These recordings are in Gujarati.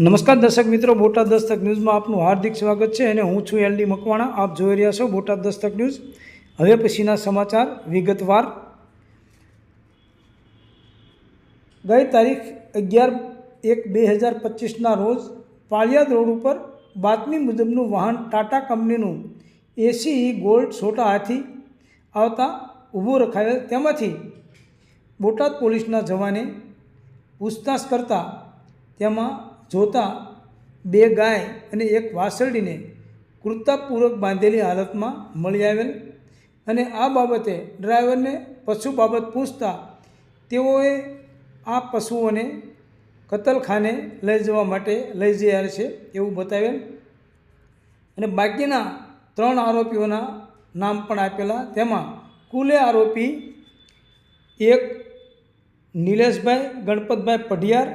નમસ્કાર દર્શક મિત્રો, બોટાદ દસ્તક ન્યૂઝમાં આપનું હાર્દિક સ્વાગત છે અને હું છું એલડી મકવાણા. આપ જોઈ રહ્યા છો બોટાદ દસ્તક ન્યૂઝ. હવે પછીના સમાચાર વિગતવાર. ગઈ તારીખ અગિયાર એક બે હજાર પચીસના રોજ પાળિયાદ રોડ ઉપર બાતમી મુજબનું વાહન ટાટા કંપનીનું એસી ગોલ્ડ છોટા હાથી આવતા ઊભું રખાયેલ તેમાંથી બોટાદ પોલીસના જવાને પૂછતાછ કરતા તેમાં જોતા બે ગાય અને એક વાસળીને કૃતાપૂર્વક બાંધેલી હાલતમાં મળી આવેલ અને આ બાબતે ડ્રાઈવરને પશુ બાબત પૂછતા તેઓએ આ પશુઓને કતલખાને લઈ જવા માટે લઈ જયા છે એવું બતાવેલ. અને બાકીના ત્રણ આરોપીઓના નામ પણ આપેલા. તેમાં કુલે આરોપી એક નિલેશભાઈ, ગણપતભાઈ પઢિયાર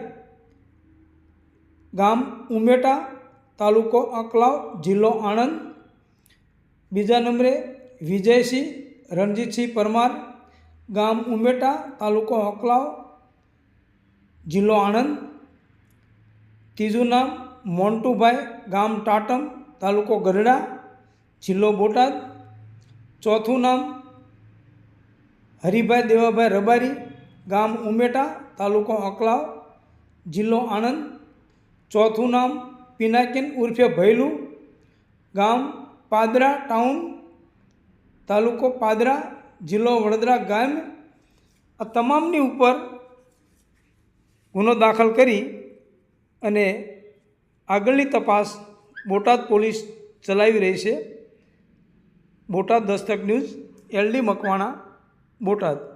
ગામ ઉમેટા, તાલુકો અકલાવ, જિલ્લો આણંદ. બીજા નંબરે વિજયસિંહ, રણજીતસિંહ પરમાર, ગામ ઉમેટા, તાલુકો અકલાવ, જિલ્લો આણંદ. ત્રીજું નામ મોન્ટુભાઈ, ગામ ટાટમ, તાલુકો ગઢડા, જિલ્લો બોટાદ. ચોથું નામ હરિભાઈ દેવાભાઈ રબારી, ગામ ઉમેટા, તાલુકો અકલાવ, જિલ્લો આણંદ. ચોથું નામ પિનાકિન ઉર્ફે ભૈલું. ગામ પાદરા ટાઉન, તાલુકો પાદરા, જિલ્લો વડોદરા ગામ. આ તમામની ઉપર ગુનો દાખલ કરી અને આગળની તપાસ બોટાદ પોલીસ ચલાવી રહી છે. Botad Dastak news, L D Makwana, Botad.